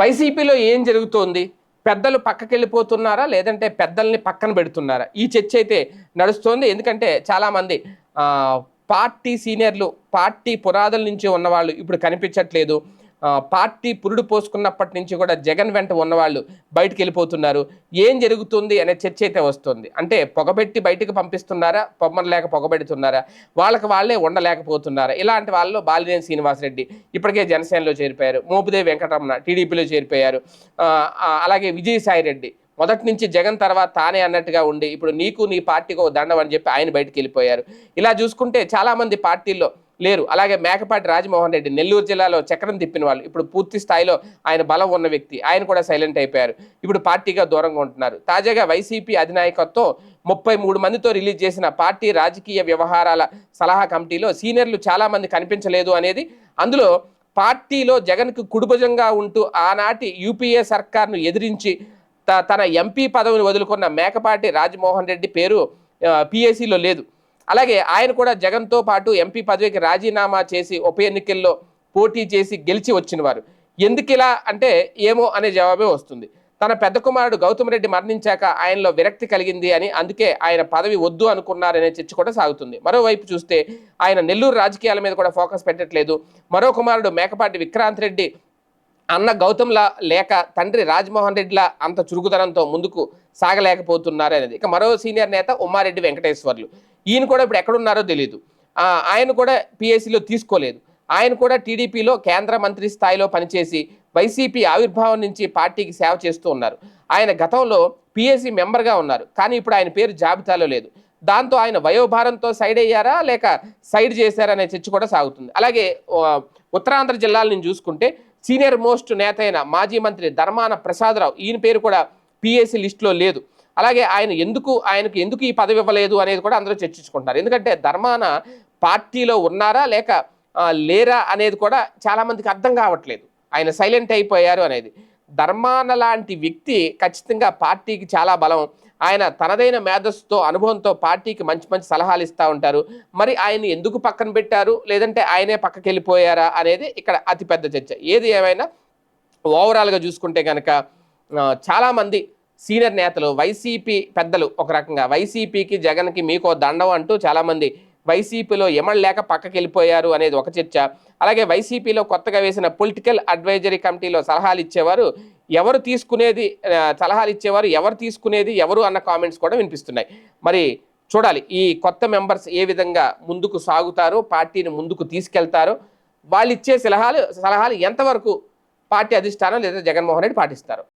వైసీపీలో ఏం జరుగుతోంది? పెద్దలు పక్కకి వెళ్ళిపోతున్నారా లేదంటే పెద్దల్ని పక్కన పెడుతున్నారా? ఈ చర్చ అయితే నడుస్తోంది. ఎందుకంటే చాలామంది పార్టీ సీనియర్లు పార్టీ పునాదుల నుంచి ఉన్నవాళ్ళు ఇప్పుడు కనిపించట్లేదు. పార్టీ పురుడు పోసుకున్నప్పటి నుంచి కూడా జగన్ వెంట ఉన్నవాళ్ళు బయటికి వెళ్ళిపోతున్నారు. ఏం జరుగుతుంది అనే చర్చ అయితే వస్తుంది. అంటే పొగబెట్టి బయటకు పంపిస్తున్నారా? పొమ్మనలేక పొగబెడుతున్నారా? వాళ్ళకి వాళ్ళే ఉండలేకపోతున్నారా? ఇలాంటి వాళ్ళలో బాలినేని శ్రీనివాసరెడ్డి ఇప్పటికే జనసేనలో చేరిపోయారు. మోపుదేవి వెంకటరమణ టీడీపీలో చేరిపోయారు. అలాగే విజయసాయి రెడ్డి మొదటి నుంచి జగన్ తర్వాత తానే అన్నట్టుగా ఉండి ఇప్పుడు నీకు నీ పార్టీకి ఒక దండం అని చెప్పి ఆయన బయటికి వెళ్ళిపోయారు. ఇలా చూసుకుంటే చాలామంది పార్టీల్లో లేరు. అలాగే మేకపాటి రాజమోహన్ రెడ్డి నెల్లూరు జిల్లాలో చక్రం తిప్పిన వాళ్ళు. ఇప్పుడు పూర్తి స్థాయిలో ఆయన బలం ఉన్న వ్యక్తి. ఆయన కూడా సైలెంట్ అయిపోయారు. ఇప్పుడు పార్టీగా దూరంగా ఉంటున్నారు. తాజాగా వైసీపీ అధినాయకత్వం ముప్పై మూడు మందితో రిలీజ్ చేసిన పార్టీ రాజకీయ వ్యవహారాల సలహా కమిటీలో సీనియర్లు చాలామంది కనిపించలేదు అనేది. అందులో పార్టీలో జగన్కు కుడిభుజంగా ఉంటూ ఆనాటి యూపీఏ సర్కార్ను ఎదిరించి త- తన ఎంపీ పదవిని వదులుకున్న మేకపాటి రాజమోహన్ రెడ్డి పేరు పిఏసీలో లేదు. అలాగే ఆయన కూడా జగన్తో పాటు ఎంపీ పదవికి రాజీనామా చేసి ఉప ఎన్నికల్లో పోటీ చేసి గెలిచి వచ్చిన వారు. ఎందుకు ఇలా అంటే ఏమో అనే జవాబే వస్తుంది. తన పెద్ద కుమారుడు గౌతమ్ రెడ్డి మరణించాక ఆయనలో విరక్తి కలిగింది అని అందుకే ఆయన పదవి వద్దు అనుకున్నారనే చర్చ కూడా సాగుతుంది. మరోవైపు చూస్తే ఆయన నెల్లూరు రాజకీయాల మీద కూడా ఫోకస్ పెట్టట్లేదు. మరో కుమారుడు మేకపాటి విక్రాంత్ రెడ్డి అన్న గౌతమ్లా లేక తండ్రి రాజమోహన్ రెడ్డిలా అంత చురుకుదనంతో ముందుకు సాగలేకపోతున్నారు అనేది ఇక మరో సీనియర్ నేత ఉమ్మారెడ్డి వెంకటేశ్వర్లు. ఈయన కూడా ఇప్పుడు ఎక్కడున్నారో తెలియదు ఆయన కూడా పిఎస్సిలో తీసుకోలేదు. ఆయన కూడా టీడీపీలో కేంద్ర మంత్రి స్థాయిలో పనిచేసి వైసీపీ ఆవిర్భావం నుంచి పార్టీకి సేవ చేస్తూ ఉన్నారు. ఆయన గతంలో పిఎస్సి మెంబర్గా ఉన్నారు. కానీ ఇప్పుడు ఆయన పేరు జాబితాలో లేదు. దాంతో ఆయన వయోభారంతో సైడ్ అయ్యారా? లేక సైడ్ చేశారా అనే చర్చ కూడా సాగుతుంది. అలాగే ఉత్తరాంధ్ర జిల్లాల నుంచి చూసుకుంటే సీనియర్ మోస్ట్ నేత అయిన మాజీ మంత్రి ధర్మాన ప్రసాదరావు ఈయన పేరు కూడా పిఎస్సి లిస్టులో లేదు. అలాగే ఆయన ఎందుకు ఆయనకు ఎందుకు ఈ పదవి ఇవ్వలేదు అనేది కూడా అందరూ చర్చించుకుంటున్నారు ఎందుకంటే ధర్మాన పార్టీలో ఉన్నారా లేక లేరా అనేది కూడా చాలామందికి అర్థం కావట్లేదు. ఆయన సైలెంట్ అయిపోయారు అనేది. ధర్మాన లాంటి వ్యక్తి ఖచ్చితంగా పార్టీకి చాలా బలం. ఆయన తనదైన మేధస్సుతో అనుభవంతో పార్టీకి మంచి మంచి సలహాలు ఇస్తూ ఉంటారు. మరి ఆయన ఎందుకు పక్కన పెట్టారు? లేదంటే ఆయనే పక్కకి వెళ్ళిపోయారా అనేది ఇక్కడ అతిపెద్ద చర్చ. ఏది ఏమైనా ఓవరాల్గా చూసుకుంటే కనుక చాలామంది సీనియర్ నేతలు వైసీపీ పెద్దలు ఒక రకంగా వైసీపీకి జగన్కి మీకో దండం అంటూ చాలామంది వైసీపీలో ఎమడలేక పక్కకి వెళ్ళిపోయారు అనేది ఒక చర్చ. అలాగే వైసీపీలో కొత్తగా వేసిన పొలిటికల్ అడ్వైజరీ కమిటీలో సలహాలు ఇచ్చేవారు ఎవరు తీసుకునేది సలహాలు ఇచ్చేవారు ఎవరు తీసుకునేది ఎవరు అన్న కామెంట్స్ కూడా వినిపిస్తున్నాయి. మరి చూడాలి ఈ కొత్త మెంబర్స్ ఏ విధంగా ముందుకు సాగుతారో పార్టీని ముందుకు తీసుకెళ్తారో వాళ్ళు ఇచ్చే సలహాలు సలహాలు ఎంతవరకు పార్టీ అధిష్టానం లేదా జగన్మోహన్ రెడ్డి పాటిస్తారు?